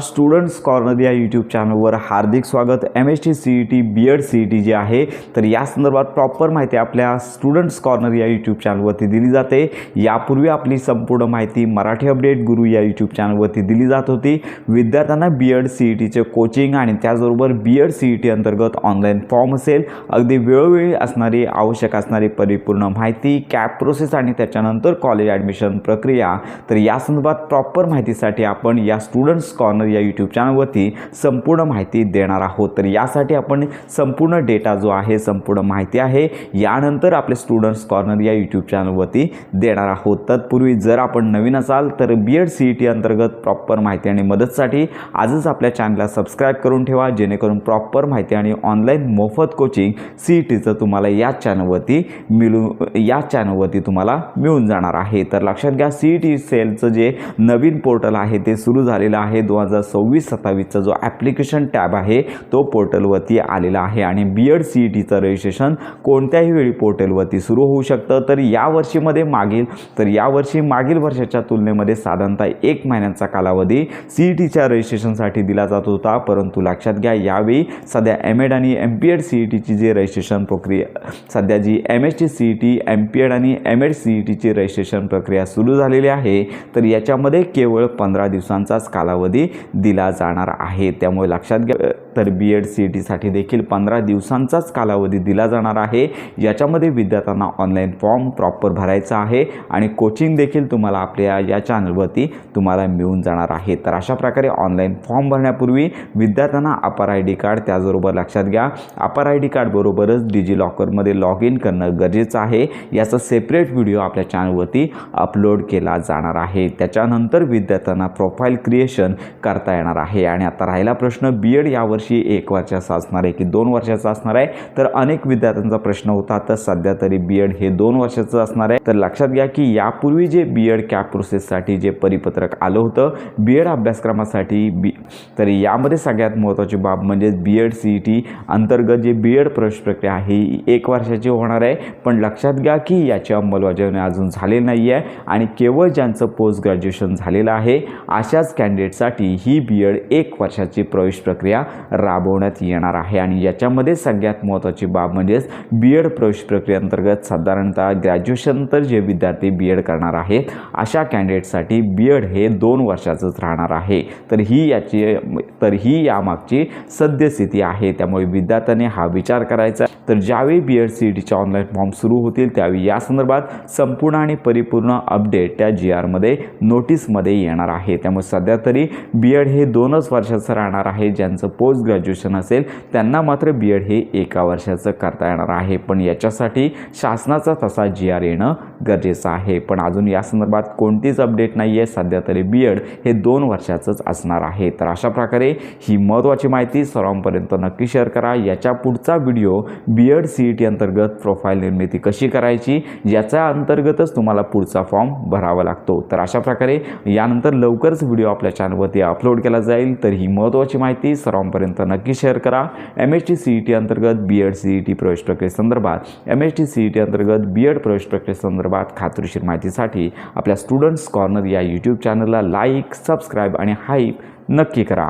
Students corner या YouTube चॅनलवर हार्दिक स्वागत. M S T C E T B Ed C E T जी आहे. तर या संदर्भात प्रॉपर माहिती आपल्या स्टुडंट्स कॉर्नर या यूट्यूब चॅनलवरती दिली जाते. यापूर्वी आपली संपूर्ण माहिती मराठी अपडेट गुरु या यूट्यूब चॅनलवरती दिली जात होती. विद्यार्थ्यांना बी एड सी ई टीचे कोचिंग आणि त्याचबरोबर B Ed C E T अंतर्गत ऑनलाईन फॉर्म असेल. अगदी वेळोवेळी असणारी आवश्यक असणारी परिपूर्ण माहिती कॅप प्रोसेस आणि त्याच्यानंतर कॉलेज ॲडमिशन प्रक्रिया. तर या संदर्भात प्रॉपर माहितीसाठी आपण या स्टुडंट्स कॉर्नर या यूट्यूब चॅनलवरती संपूर्ण माहिती देणार आहोत. तर यासाठी आपण संपूर्ण डेटा जो आहे संपूर्ण माहिती आहे यानंतर आपले स्टुडंट्स कॉर्नर या यूट्यूब चॅनलवरती देणार आहोत. तत्पूर्वी जर आपण नवीन असाल तर B Ed C E T अंतर्गत प्रॉपर माहिती आणि मदतसाठी आजच आपल्या चॅनलला सबस्क्राईब करून ठेवा जेणेकरून प्रॉपर माहिती आणि ऑनलाईन मोफत कोचिंग सी ई टीचं तुम्हाला या चॅनलवरती मिळू या चॅनलवरती तुम्हाला मिळून जाणार आहे. तर लक्षात घ्या सी ई टी सेलचं जे नवीन पोर्टल आहे ते सुरू झालेलं आहे दोन हजार सव्वीस सत्तावीसचा जो ॲप्लिकेशन टॅब आहे तो पोर्टलवरती आलेला आहे. आणि बी एड सी ई टीचं रजिस्ट्रेशन कोणत्याही वेळी पोर्टलवरती सुरू होऊ शकतं. तर या वर्षीमध्ये मागील तर यावर्षी मागील वर्षाच्या तुलनेमध्ये साधारणतः एक महिन्याचा कालावधी सी ई टीच्या रजिस्ट्रेशनसाठी दिला जात होता. परंतु लक्षात घ्या यावेळी सध्या एम एड आणि M P Ed C E टीची जी रजिस्ट्रेशन प्रक्रिया सध्या जी M S T C E T M P Ed आणि एम एड सी ई टीची रजिस्ट्रेशन प्रक्रिया सुरू झालेली आहे तर याच्यामध्ये केवळ पंधरा दिवसांचाच कालावधी दिला जाणार आहे. त्यामुळे लक्षात घ्या तर बी एड सी ई टीसाठी देखील पंधरा दिवसांचाच कालावधी दिला जाणार आहे. याच्यामध्ये विद्यार्थ्यांना ऑनलाईन फॉर्म प्रॉपर भरायचा आहे आणि कोचिंग देखील तुम्हाला आपल्या या चॅनलवरती तुम्हाला मिळून जाणार आहे. तर अशा प्रकारे ऑनलाईन फॉर्म भरण्यापूर्वी विद्यार्थ्यांना अपार आय डी कार्ड त्याचबरोबर लक्षात घ्या. अपार आय डी कार्डबरोबरच डिजी लॉकरमध्ये लॉग इन करणं गरजेचं आहे. याचा सेपरेट व्हिडिओ आपल्या चॅनलवरती अपलोड केला जाणार आहे. त्याच्यानंतर विद्यार्थ्यांना प्रोफाईल क्रिएशन करता येणार आहे. आणि आता राहिला प्रश्न बी एड यावर यावर्षी एक वर्षाचा असणार आहे की दोन वर्षाचा असणार आहे. तर अनेक विद्यार्थ्यांचा प्रश्न होता तर सध्या तरी बी एड हे दोन वर्षाचं असणार आहे. तर लक्षात घ्या की यापूर्वी जे बी एड कॅप प्रोसेससाठी जे परिपत्रक आलं होतं बी एड अभ्यासक्रमासाठी बी तर यामध्ये सगळ्यात महत्त्वाची बाब म्हणजे B Ed C E T अंतर्गत जे बी एड प्रवेश प्रक्रिया आहे ही एक वर्षाची होणार आहे. पण लक्षात घ्या की याची अंमलबजावणी अजून झालेली नाही आहे आणि केवळ ज्यांचं पोस्ट ग्रॅज्युएशन झालेलं आहे अशाच कॅन्डिडेटसाठी ही बी एड एक वर्षाची प्रवेश प्रक्रिया राबवण्यात येणार आहे. आणि याच्यामध्ये सगळ्यात महत्त्वाची बाब म्हणजेच बी एड प्रवेश प्रक्रियेअंतर्गत साधारणतः ग्रॅज्युएशनंतर जे विद्यार्थी बी एड करणार आहेत अशा कॅन्डिडेटसाठी बी एड हे दोन वर्षाचंच राहणार आहे. तर ही याची तर ही यामागची सद्यस्थिती आहे. त्यामुळे विद्यार्थ्याने हा विचार करायचा तर ज्यावेळी बी एड सी ई टीचे ऑनलाईन फॉर्म सुरू होतील त्यावेळी या संदर्भात संपूर्ण आणि परिपूर्ण अपडेट त्या जी आरमध्ये नोटीसमध्ये येणार आहे. त्यामुळे सध्या तरी बी एड हे दोनच वर्षाचं राहणार आहे ज्यांचं पोस्ट ग्रॅज्युएशन असेल त्यांना मात्र बी एड हे एका वर्षाचं करता येणार आहे. पण याच्यासाठी शासनाचा तसा जी आर येणं गरजेचं आहे. पण अजून या संदर्भात कोणतीच अपडेट नाही आहे. सध्या तरी बी एड हे दोन वर्षाचंच असणार आहे. तर अशा प्रकारे ही महत्त्वाची माहिती सर्वांपर्यंत नक्की शेअर करा. याच्या पुढचा video B Ed C E T अंतर्गत प्रोफाईल निर्मिती कशी करायची याच्या अंतर्गतच तुम्हाला पुढचा फॉर्म भरावा लागतो. तर अशा प्रकारे यानंतर लवकरच व्हिडिओ आपल्या चॅनलवरती अपलोड केला जाईल. तर ही महत्त्वाची माहिती सर्वांपर्यंत नक्की शेअर करा. M S T C E T अंतर्गत B Ed C E T प्रवेश प्रक्रियेसंदर्भात M S T C E T अंतर्गत बी एड प्रवेश प्रक्रियेसंदर्भात खात्रीशीर माहितीसाठी आपल्या स्टुडंट्स कॉर्नर या यूट्यूब चॅनलला लाईक सबस्क्राईब आणि हाईप नक्की करा.